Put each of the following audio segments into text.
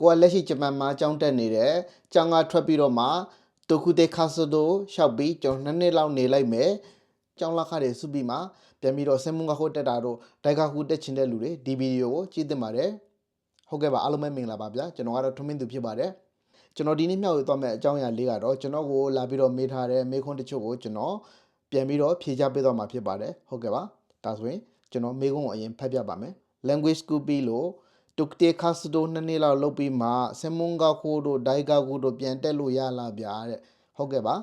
ကိုကလက်ရှိဂျပန်မှာကျောင်းတက်နေတယ်ကျောင်းကထွက်ပြီးတော့မှတိုကူတေခါဆိုဒိုရှောက်ပြီးကျွန်တော်နှစ်နှစ်လောက်နေလိုက်မယ်ကျောင်းလက်ခတွေစုပြီးမှပြန်ပြီးတော့ဆင်မွန်ကခိုတက်တာတို့ဒိုင်ကာကူတက်ချင်တဲ့လူတွေဒီဗီဒီယိုကိုကြည့်သင့်ပါတယ်ဟုတ်ကဲ့ပါအားလုံးပဲမင်္ဂလာပါဗျာကျွန်တော်ကတော့ထွန်းမင်းသူဖြစ်ပါတယ်ကျွန်တော်ဒီနေ့မြောက်ရသွားမယ့်အကြောင်းအရာလေးကတော့ကျွန်တော်ကိုလာပြီးတော့မေးထားတဲ့မေးခွန်းတချို့ကိုကျွန်တော်ပြန်ပြီးတော့ဖြေချပေးတော့မှာဖြစ်ပါတယ်ဟုတ်ကဲ့ပါဒါဆိုရင်ကျွန်တော်မေးခွန်းကိုအရင်ဖတ်ပြပါမယ် language school ပြီးလို့ တုတ်တေခါစဒိုနှစ်နှစ်လောက်လုပ်ပြီးမှဆမွန်ဂါခိုတို့ဒိုင်ဂါကူတို့ပြန်တက်လို့ရလားဗျာတဲ့ဟုတ်ကဲ့ပါ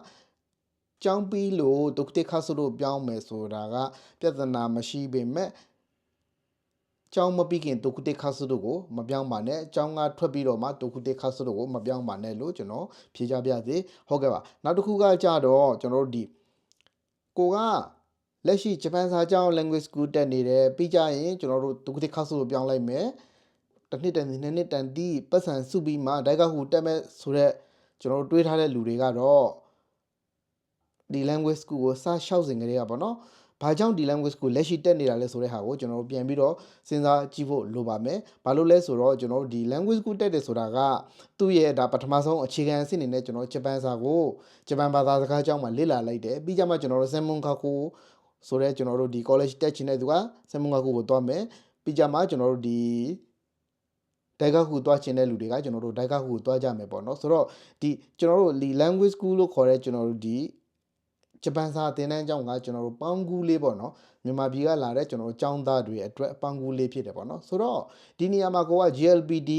ကျောင်းပြီးလို့တုတ်တေခါစဒိုပြောင်းမယ်ဆိုတာက ပြဿနာမရှိပေမဲ့ကျောင်းမပြီးခင်တုတ်တေခါစဒိုကိုမပြောင်းပါနဲ့ကျောင်းကထွက်ပြီးတော့မှတုတ်တေခါစဒိုကိုမပြောင်းပါနဲ့လို့ကျွန်တော်ဖြေချပြစေဟုတ်ကဲ့ပါနောက်တစ်ခုကကြတော့ကျွန်တော်တို့ဒီကိုကလက်ရှိဂျပန်စာကျောင်း language school တက်နေတယ်ပြီးကြရင်ကျွန်တော်တို့ဒုက္ခတိခါဆိုလို့ပြောင်းလိုက်မယ် တစ်နှစ်တန်နှစ်နှစ်တန်တီးပတ်စံစုပြီးမှဒိုက်ကဟူတက်မဲ့ဆိုတော့ကျွန်တော်တို့တွေးထားတဲ့လူတွေကတော့ဒီ language school ကိုစလျှောက်စဉ်ကလေးကပေါ့နော်ဘာကြောင့်ဒီ language school လက်ရှိတက်နေတာလဲဆိုတဲ့ဟာကိုကျွန်တော်တို့ပြန်ပြီးတော့စဉ်းစားကြည့်ဖို့လိုပါမယ်။ဘာလို့လဲဆိုတော့ကျွန်တော်တို့ဒီ language school တက်တယ်ဆိုတာကသူ့ရဲ့ဒါပထမဆုံးအခြေခံအဆင့်အနေနဲ့ကျွန်တော်ဂျပန်စာကိုဂျပန်ဘာသာစကားကျောင်းမှာလေ့လာလိုက်တယ်။ပြီးကြမှာကျွန်တော်တို့ဆမ်မွန်ခါကိုဆိုတော့ကျွန်တော်တို့ဒီ college တက်ချင်တဲ့သူကဆမ်မွန်ခါကိုကိုသွားမယ်။ပြီးကြမှာကျွန်တော်တို့ဒီ ဒိုင်ကခုသွားချင်တဲ့လူတွေကကျွန်တော်တို့ဒိုင်ကခုကိုသွားကြမယ်ပေါ့နော်ဆိုတော့ဒီကျွန်တော်တို့ဒီ language school လို့ခေါ်တဲ့ကျွန်တော်တို့ဒီဂျပန်စာသင်တန်းကျောင်းကကျွန်တော်တို့ပေါင်းကူးလေးပေါ့နော်မြန်မာပြည်ကလာတဲ့ကျွန်တော်တို့ကျောင်းသားတွေအတွက်ပေါင်းကူးလေးဖြစ်တယ်ပေါ့နော်ဆိုတော့ဒီနေရာမှာကိုက GLPD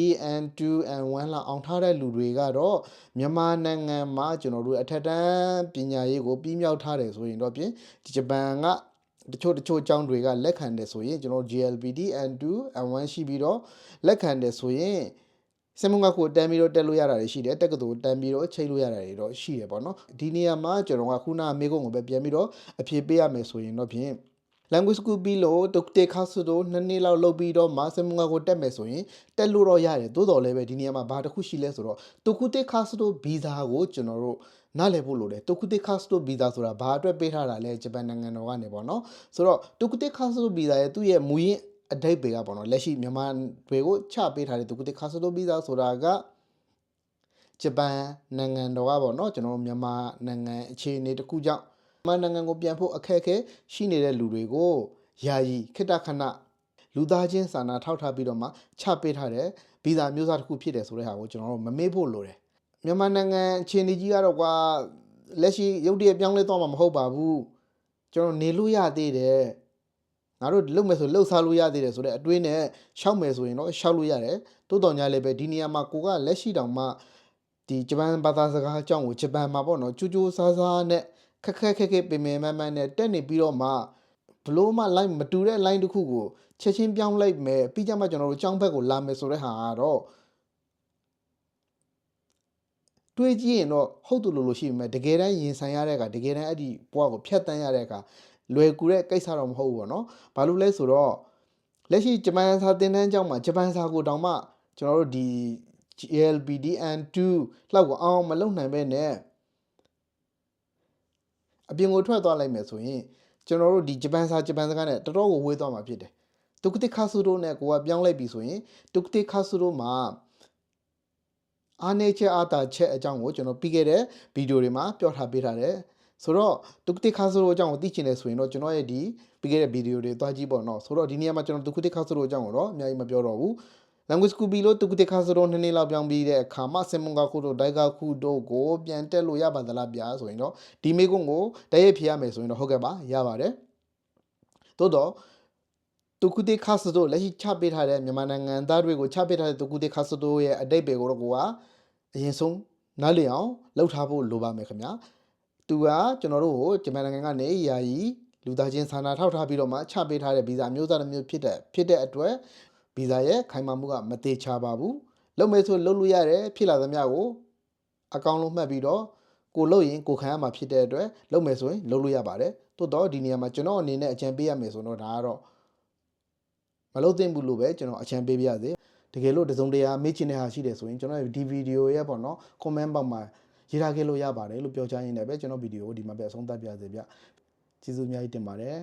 N2 N1 လောက်အောင်ထားတဲ့လူတွေကတော့မြန်မာနိုင်ငံမှာကျွန်တော်တို့အထက်တန်းပညာရေးကိုပြီးမြောက်ထားတယ်ဆိုရင်တော့ပြင်ဒီဂျပန်က တချို့တချို့အကြောင်းတွေကလက်ခံတယ်ဆိုရင်ကျွန်တော် GLPD N2 N1 ရှိပြီးတော့လက်ခံတယ်ဆိုရင်စမုံကကိုတန်းပြီးတော့တက်လို့ရတာတွေရှိတယ်တက်ကတူတန်းပြီးတော့ချိန်လို့ရတာတွေတော့ရှိတယ်ပေါ့နော်ဒီနေရာမှာကျွန်တော်ကခုနမေကုန်းကိုပဲပြန်ပြီးတော့အဖြေပေးရမယ်ဆိုရင်တော့ဖြင့် language school ပြီးလို့တုတ်တေခါဆူတို့နှစ်နှစ်လောက်လုပ်ပြီးတော့မစမုံကကိုတက်မယ်ဆိုရင်တက်လို့တော့ရတယ်သို့တော်လည်းပဲဒီနေရာမှာဘာတစ်ခုရှိလဲဆိုတော့တုတ်တေခါဆူတို့ဗီဇာကိုကျွန်တော်တို့နားလည်ဖို့လိုတယ်တုတ်တေခါဆူတို့ဗီဇာဆိုတာဘာအတွက်ပေးထားတာလဲဂျပန်နိုင်ငံတော်ကနေပေါ့နော်ဆိုတော့တုတ်တေခါဆူတို့ဗီဇာရဲ့သူ့ရဲ့မူရင်းအတိတ်တွေကပေါ့နော်လက်ရှိမြန်မာတွေကိုချပေးထားတဲ့တုတ်တေခါဆူတို့ဗီဇာဆိုတာကဂျပန်နိုင်ငံတော်ကပေါ့နော်ကျွန်တော်မြန်မာနိုင်ငံအခြေအနေတစ်ခုကြောင့် မြန်မာနိုင်ငံကိုပြန်ဖို့အခက်အခဲရှိနေတဲ့လူတွေကိုယာယီခိတခဏလူသားချင်းစာနာထောက်ထားပြီးတော့မှချပေးထားတဲ့ဗီဇာမျိုးစားတစ်ခုဖြစ်တယ်ဆိုတဲ့ဟာကိုကျွန်တော်တို့မမေ့ဖို့လိုတယ်မြန်မာနိုင်ငံအခြေအနေကြီးကတော့ကွာလက်ရှိရုပ်တရက်ပြောင်းလဲသွားမှာမဟုတ်ပါဘူးကျွန်တော်နေလို့ရသေးတယ်ငါတို့လုံမယ်ဆိုလှုပ်ရှားလို့ရသေးတယ်ဆိုတော့အတွင်းနဲ့ရှောက်မယ်ဆိုရင်တော့ရှောက်လို့ရတယ်တိုးတော်ညာလည်းပဲဒီနေရာမှာကိုကလက်ရှိတောင်မှဒီဂျပန်ဘာသာစကားအကြောင်းကိုဂျပန်မှာပေါ့နော်ကြိုးကြိုးစားစားနဲ့ ခက်ခက်ခက်ခက်ပင်ပင်မန်းမန်းနဲ့တက်နေပြီးတော့မှဘလို့မှ line မတူတဲ့ line တစ်ခုကိုချက်ချင်းပြောင်းလိုက်မယ်ပြီးကြမှာကျွန်တော်တို့အကြောင်းဘက်ကိုလာမယ်ဆိုတဲ့ဟာကတော့တွေးကြည့်ရင်တော့ဟုတ်တူလို့လို့ရှိပေမဲ့တကယ်တမ်းရင်ဆိုင်ရတဲ့အခါတကယ်တမ်းအဲ့ဒီဘဝကိုဖျက်တမ်းရတဲ့အခါလွယ်ကူတဲ့ကိစ္စတော့မဟုတ်ဘူးပေါ့နော်ဘာလို့လဲဆိုတော့လက်ရှိဂျပန်စာသင်တန်းကျောင်းမှာဂျပန်စာကိုတောင်မှကျွန်တော်တို့ဒီ GLPDN2 လောက်ကိုအောင်မလုံနိုင်ပဲနဲ့ အပြင်ကိုထွက်သွားလိုက်မယ်ဆိုရင်ကျွန်တော်တို့ဒီဂျပန်စာဂျပန်စကားနဲ့တော်တော်ကိုဝေးသွားမှာဖြစ်တယ်တုကတိခါဆူရိုနဲ့ကိုကပြောင်းလိုက်ပြီဆိုရင်တုကတိခါဆူရိုမှာအားနေချက်အားတာချက်အကြောင်းကိုကျွန်တော်ပြီးခဲ့တဲ့ဗီဒီယိုတွေမှာပြောထားပေးထားတယ်ဆိုတော့တုကတိခါဆူရိုအကြောင်းကိုသိချင်တယ်ဆိုရင်တော့ကျွန်တော်ရဲ့ဒီပြီးခဲ့တဲ့ဗီဒီယိုတွေသွားကြည့်ပေါ့နော်ဆိုတော့ဒီနေရာမှာကျွန်တော်တုကတိခါဆူရိုအကြောင်းကိုတော့အများကြီးမပြောတော့ဘူး language school ပြီးလို့တုကတိခါစရောနှစ်နှစ်လောက်ပြောင်းပြီးတဲ့အခါမှာစင်မွန်ကခုတို့ဒိုင်ကခုတို့ကိုပြန်တက်လို့ရပါသလားဗျာဆိုရင်တော့ဒီမေကွန်းကိုတရက်ဖြေရမယ်ဆိုရင်တော့ဟုတ်ကဲ့ပါရပါတယ်သို့တော့တုကုတိခါစတို့လက်ရှိချပေးထားတဲ့မြန်မာနိုင်ငံသားတွေကိုချပေးထားတဲ့တုကုတိခါစတို့ရဲ့အတိတ်ပဲကိုတော့ကိုကအရင်ဆုံးနားလည်အောင်လှုပ်ထားဖို့လိုပါမယ်ခင်ဗျာသူကကျွန်တော်တို့ကိုဂျပန်နိုင်ငံကနေယာယီလူသားချင်းစာနာထောက်ထားပြီးတော့မှချပေးထားတဲ့ဗီဇာမျိုးစားတစ်မျိုးဖြစ်တဲ့ဖြစ်တဲ့အတွက် ဗီဇာရဲ့ခိုင်မာမှုကမသေးချပါဘူးလုံမယ်ဆိုလုံလို့ရတယ်ဖြစ်လာသမျှကိုအကောင့်လုံးမှတ်ပြီးတော့ကိုလုံရင်ကိုခံရမှာဖြစ်တဲ့အတွက်လုံမယ်ဆိုရင်လုံလို့ရပါတယ်သို့တော့ဒီနေရာမှာကျွန်တော်အနေနဲ့အကြံပေးရမယ်ဆိုတော့ဒါကတော့မလုံသင့်ဘူးလို့ပဲကျွန်တော်အကြံပေးပြရစေတကယ်လို့တစုံတရာမေ့ချင်တဲ့ဟာရှိတယ်ဆိုရင်ကျွန်တော်ဒီဗီဒီယိုရဲ့ပေါ့နော် comment ဘောက်မှာရေးထားခဲ့လို့ရပါတယ်လို့ပြောချင်ရင်လည်းပဲကျွန်တော်ဗီဒီယိုကိုဒီမှာပဲအဆုံးသတ်ပြစေဗျကျေးဇူးအများကြီးတင်ပါတယ်